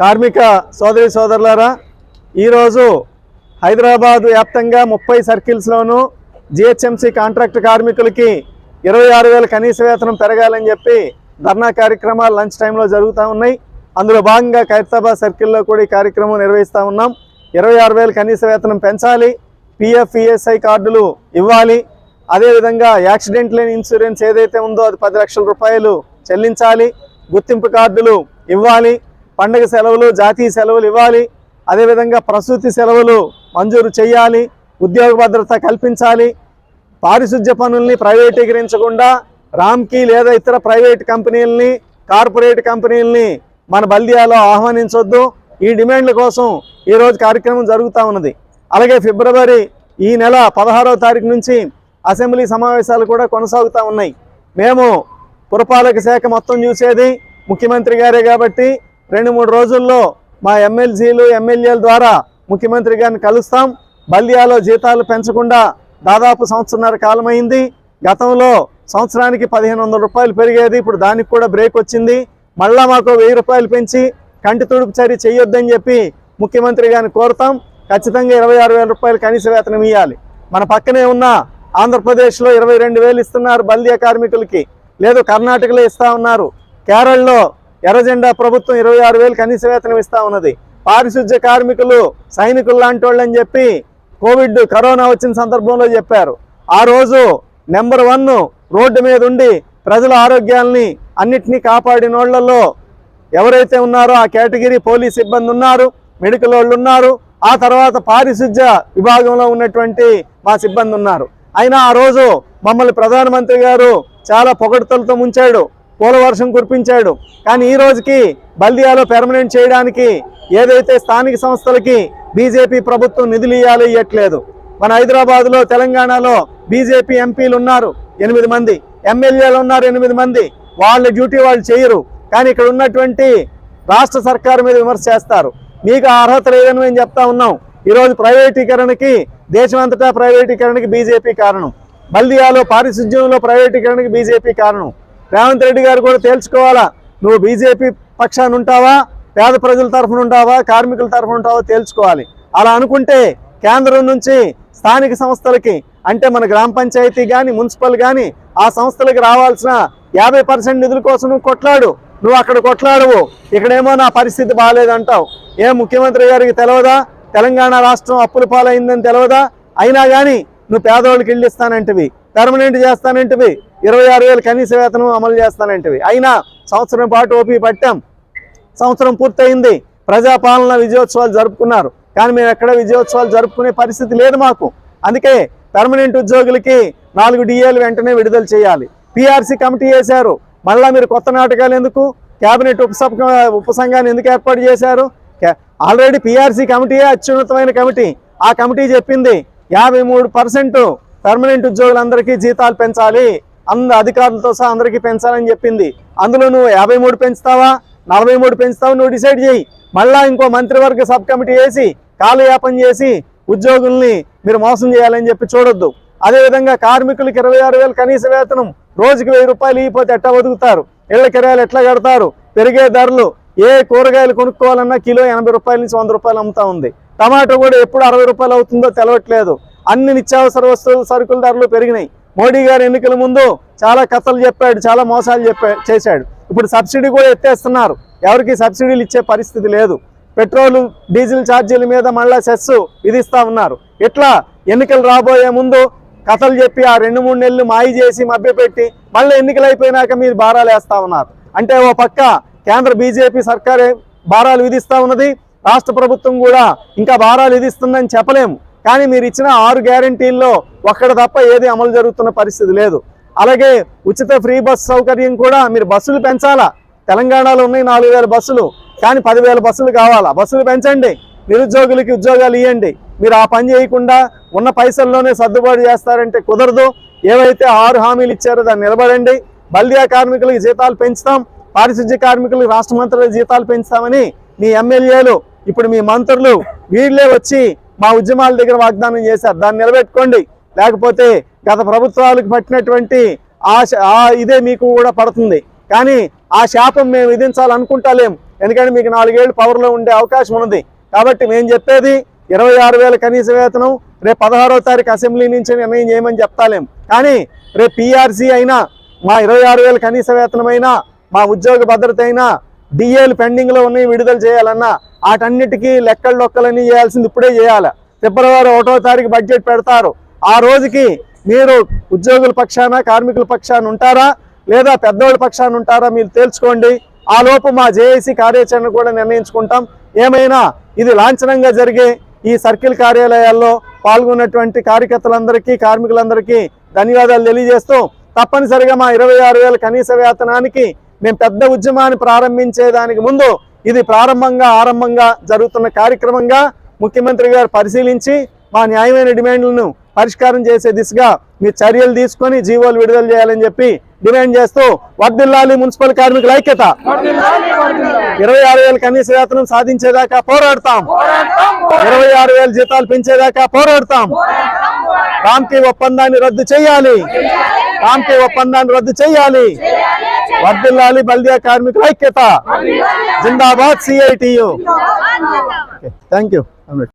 కార్మిక సోదరి సోదరులారా ఈరోజు హైదరాబాద్ వ్యాప్తంగా ముప్పై సర్కిల్స్లోనూ జిహెచ్ఎంసీ కాంట్రాక్ట్ కార్మికులకి ఇరవై ఆరు వేల కనీస వేతనం పెరగాలని చెప్పి ధర్నా కార్యక్రమాలు లంచ్ టైంలో జరుగుతూ ఉన్నాయి. అందులో భాగంగా ఖైరతాబాద్ సర్కిల్లో కూడా ఈ కార్యక్రమం నిర్వహిస్తూ ఉన్నాం. ఇరవై ఆరు వేల కనీస వేతనం పెంచాలి. పిఎఫ్ ఈఎస్ఐ కార్డులు ఇవ్వాలి. అదేవిధంగా యాక్సిడెంట్ లేని ఇన్సూరెన్స్ ఏదైతే ఉందో అది పది లక్షల రూపాయలు చెల్లించాలి గుర్తింపు కార్డులు ఇవ్వాలి పండగ సెలవులు జాతీయ సెలవులు ఇవ్వాలి అదేవిధంగా ప్రసూతి సెలవులు మంజూరు చేయాలి ఉద్యోగ భద్రత కల్పించాలి పారిశుధ్య పనుల్ని ప్రైవేటీకరించకుండా రామ్కి లేదా ఇతర ప్రైవేట్ కంపెనీలని కార్పొరేట్ కంపెనీలని మన బల్దియాలో ఆహ్వానించొద్దు. ఈ డిమాండ్ల కోసం ఈరోజు కార్యక్రమం జరుగుతూ ఉన్నది. అలాగే ఫిబ్రవరి ఈ నెల పదహారవ తారీఖు నుంచి అసెంబ్లీ సమావేశాలు కూడా కొనసాగుతూ ఉన్నాయి. మేము పురపాలక శాఖ మొత్తం చూసేది ముఖ్యమంత్రి గారే కాబట్టి రెండు మూడు రోజుల్లో మా ఎమ్మెల్సీలు ఎమ్మెల్యేల ద్వారా ముఖ్యమంత్రి గారిని కలుస్తాం. బల్యాలో జీతాలు పెంచకుండా దాదాపు సంవత్సరన్నర కాలమైంది. గతంలో సంవత్సరానికి పదిహేను వందల రూపాయలు పెరిగేది ఇప్పుడు దానికి కూడా బ్రేక్ వచ్చింది. మళ్ళా మాకు వెయ్యి రూపాయలు పెంచి కంటి తుడుపు చర్య చేయొద్దని చెప్పి ముఖ్యమంత్రి గారిని కోరుతాం. ఖచ్చితంగా ఇరవై ఆరు వేల రూపాయలు కనీస వేతనం ఇవ్వాలి మన పక్కనే ఉన్న ఆంధ్రప్రదేశ్లో ఇరవై రెండు వేలు ఇస్తున్నారు బల్దియా కార్మికులకి. లేదు కర్ణాటకలో ఇస్తా ఉన్నారు. కేరళలో ఎర్రజెండా ప్రభుత్వం ఇరవై ఆరు వేలు కనీస వేతనం ఇస్తా ఉన్నది. పారిశుధ్య కార్మికులు సైనికులు లాంటి వాళ్ళని అని చెప్పి కోవిడ్ కరోనా వచ్చిన సందర్భంలో చెప్పారు. ఆ రోజు నెంబర్ వన్ రోడ్డు మీద ఉండి ప్రజల ఆరోగ్యాల్ని అన్నిటినీ కాపాడిన వాళ్ళలో ఎవరైతే ఉన్నారో ఆ కేటగిరీ పోలీస్ సిబ్బంది ఉన్నారు మెడికల్ వాళ్ళు ఉన్నారు. ఆ తర్వాత పారిశుధ్య విభాగంలో ఉన్నటువంటి మా సిబ్బంది ఉన్నారు. అయినా ఆ రోజు మమ్మల్ని ప్రధానమంత్రి గారు చాలా పొగడ్తలతో ముంచాడు పూల వర్షం కురిపించాడు. కానీ ఈ రోజుకి బల్దియాలో పెర్మనెంట్ చేయడానికి ఏదైతే స్థానిక సంస్థలకి బీజేపీ ప్రభుత్వం నిధులు ఇవ్వాలి ఇవ్వట్లేదు మన హైదరాబాద్లో తెలంగాణలో బీజేపీ ఎంపీలు ఉన్నారు ఎనిమిది మంది ఎమ్మెల్యేలు ఉన్నారు ఎనిమిది మంది. వాళ్ళ డ్యూటీ వాళ్ళు చేయరు. కానీ ఇక్కడ ఉన్నటువంటి రాష్ట్ర సర్కారు మీద విమర్శ చేస్తారు. మీకు ఆ అర్హత లేదని మేము చెప్తా ఉన్నాం. ఈరోజు ప్రైవేటీకరణకి దేశమంతటా ప్రైవేటీకరణకి బీజేపీ కారణం. బల్దియాలో పారిశుధ్యంలో ప్రైవేటీకరణకి బీజేపీ కారణం. రేవంత్ రెడ్డి గారు కూడా తేల్చుకోవాలా? నువ్వు బీజేపీ పక్షాన్ని ఉంటావా? పేద ప్రజల తరఫున ఉంటావా? కార్మికుల తరఫున ఉంటావా? తేల్చుకోవాలి. అలా అనుకుంటే కేంద్రం నుంచి స్థానిక సంస్థలకి అంటే మన గ్రామ పంచాయతీ కానీ మున్సిపల్ కానీ ఆ సంస్థలకి రావాల్సిన యాభై పర్సెంట్ నిధుల కోసం నువ్వు కొట్లాడు. నువ్వు అక్కడ కొట్లాడవు. ఇక్కడేమో నా పరిస్థితి బాగాలేదంటావు ఏ ముఖ్యమంత్రి గారికి తెలవదా? తెలంగాణ రాష్ట్రం అప్పుల పాలైందని తెలియదా అయినా కానీ నువ్వు పేదవాళ్ళకి ఇల్లు ఇస్తానంటివి పెర్మనెంట్ చేస్తానంటివి ఇరవై ఆరు వేలు కనీస వేతనం అమలు చేస్తానంటివి. అయినా సంవత్సరం పాటు ఓపీ పట్టాం. సంవత్సరం పూర్తయింది. ప్రజాపాలన విజయోత్సవాలు జరుపుకున్నారు. కానీ మేము ఎక్కడ విజయోత్సవాలు జరుపుకునే పరిస్థితి లేదు మాకు. అందుకే పర్మనెంట్ ఉద్యోగులకి నాలుగు డిఏలు వెంటనే విడుదల చేయాలి. పిఆర్సీ కమిటీ వేశారు. మళ్ళా మీరు కొత్త నాటకాలు ఎందుకు? కేబినెట్ ఉపసభ ఉపసంఘాన్ని ఎందుకు ఏర్పాటు చేశారు? ఆల్రెడీ పిఆర్సీ కమిటీయే అత్యున్నతమైన కమిటీ. ఆ కమిటీ చెప్పింది యాభై మూడు పర్సెంట్ పర్మనెంట్ ఉద్యోగులందరికీ జీతాలు పెంచాలి. అంద అధికారులతో సహా అందరికీ పెంచాలని చెప్పింది. అందులో నువ్వు యాభై మూడు పెంచుతావా? నలభై మూడు పెంచుతావా నువ్వు డిసైడ్ చేయి. మళ్ళా ఇంకో మంత్రివర్గ సబ్ కమిటీ వేసి కాలయాపన చేసి ఉద్యోగుల్ని మీరు మోసం చేయాలని చెప్పి చూడొద్దు. అదేవిధంగా కార్మికులకు ఇరవై ఆరు వేలు కనీస వేతనం రోజుకి వెయ్యి రూపాయలు ఇవ్వకపోతే ఎట్లా బతుకుతారు? ఇళ్ళ కిరాయాలు ఎట్లా కడతారు? పెరిగే ధరలు ఏ కూరగాయలు కొనుక్కోవాలన్నా కిలో ఎనభై రూపాయల నుంచి వంద రూపాయలు అమ్ముతా ఉంది. టమాటో కూడా ఎప్పుడు అరవై రూపాయలు అవుతుందో తెలవట్లేదు. అన్ని నిత్యావసర వస్తువులు సరుకుల ధరలు పెరిగినాయి. మోడీ గారు ఎన్నికల ముందు చాలా కథలు చెప్పాడు చాలా మోసాలు చెప్పా చేశాడు. ఇప్పుడు సబ్సిడీ కూడా ఎత్తేస్తున్నారు. ఎవరికి సబ్సిడీలు ఇచ్చే పరిస్థితి లేదు. పెట్రోల్ డీజిల్ ఛార్జీల మీద మళ్ళా సెస్ విధిస్తా ఉన్నారు. ఇట్లా ఎన్నికలు రాబోయే ముందు కథలు చెప్పి ఆ రెండు మూడు నెలలు మాయి చేసి మభ్యపెట్టి మళ్ళీ ఎన్నికలు అయిపోయినాక మీరు భారాలు వేస్తా ఉన్నారు. అంటే ఓ పక్క కేంద్ర బీజేపీ సర్కారే భారాలు విధిస్తా ఉన్నది. రాష్ట్ర ప్రభుత్వం కూడా ఇంకా భారాలు విధిస్తుందని చెప్పలేము. కానీ మీరు ఇచ్చిన ఆరు గ్యారంటీల్లో ఒక్కడ తప్ప ఏది అమలు జరుగుతున్న పరిస్థితి లేదు. అలాగే ఉచిత ఫ్రీ బస్ సౌకర్యం కూడా మీరు బస్సులు పెంచాలా? తెలంగాణలో ఉన్నాయి నాలుగు బస్సులు కానీ పదివేల బస్సులు కావాలా? బస్సులు పెంచండి. నిరుద్యోగులకి ఉద్యోగాలు ఇవ్వండి మీరు ఆ పని చేయకుండా ఉన్న పైసల్లోనే సర్దుబాటు చేస్తారంటే కుదరదు. ఏవైతే ఆరు హామీలు ఇచ్చారో దాన్ని నిలబడండి. బల్దియా కార్మికులకి జీతాలు పెంచుతాం. పారిశుద్ధ్య కార్మికులకు రాష్ట్ర మంత్రుల జీతాలు పెంచుతామని మీ ఎమ్మెల్యేలు ఇప్పుడు మీ మంత్రులు వీళ్ళే వచ్చి మా ఉద్యమాల దగ్గర వాగ్దానం చేశారు. దాన్ని నిలబెట్టుకోండి. లేకపోతే గత ప్రభుత్వాలకు పట్టినటువంటి ఆ ఆ ఇదే మీకు కూడా పడుతుంది. కానీ ఆ శాపం మేము విధించాలనుకుంటాలేం. ఎందుకంటే మీకు నాలుగేళ్ళు పవర్లో ఉండే అవకాశం ఉంది కాబట్టి మేము చెప్పేది ఇరవై ఆరు వేల కనీస వేతనం రేపు పదహారో తారీఖు అసెంబ్లీ నుంచి నిర్ణయం చేయమని చెప్తాలేం. కానీ రేపు పీఆర్సీ అయినా మా ఇరవై ఆరు వేల కనీస వేతనం అయినా మా ఉద్యోగ భద్రత అయినా డిఏలు పెండింగ్లో ఉన్నాయి విడుదల చేయాలన్నా వాటన్నిటికీ లెక్కలు లొక్కలన్నీ చేయాల్సింది ఇప్పుడే చేయాలి. ఫిబ్రవరి ఒకటో తారీఖు బడ్జెట్ పెడతారు. ఆ రోజుకి మీరు ఉద్యోగుల పక్షాన కార్మికుల పక్షాన ఉంటారా? లేదా పెద్దోళ్ళ పక్షాన ఉంటారా? మీరు తేల్చుకోండి. ఆ లోపు మా జేఏసీ కార్యాచరణ కూడా నిర్ణయించుకుంటాం. ఏమైనా ఇది లాంఛనంగా జరిగే ఈ సర్కిల్ కార్యాలయాల్లో పాల్గొన్నటువంటి కార్యకర్తలందరికీ కార్మికులందరికీ ధన్యవాదాలు తెలియజేస్తూ తప్పనిసరిగా మా ఇరవై ఆరు వేల కనీస వేతనానికి మేము పెద్ద ఉద్యమాన్ని ప్రారంభించేదానికి ముందు ఇది ప్రారంభంగా ఆరంభంగా జరుగుతున్న కార్యక్రమంగా ముఖ్యమంత్రి గారు పరిశీలించి మా న్యాయమైన డిమాండ్లను పరిష్కారం చేసే దిశగా మీ చర్యలు తీసుకొని జీవోలు విడుదల చేయాలని చెప్పి డిమాండ్ చేస్తూ వర్దిల్లాలి మున్సిపల్ కార్మికుల ఐక్యత. ఇరవై ఆరు వేల కనీస వేతనం సాధించేదాకా పోరాడతాం. ఇరవై ఆరు వేల జీతాలు పెంచేదాకా పోరాడతాం. రామ్కి ఒప్పందాన్ని రద్దు చేయాలి. రామ్కి ఒప్పందాన్ని రద్దు చేయాలి. వర్దిల్లాలి బల్దియా కార్మికుల ఐక్యత జిందాబాద్ సిఐటియు థ్యాంక్ యూ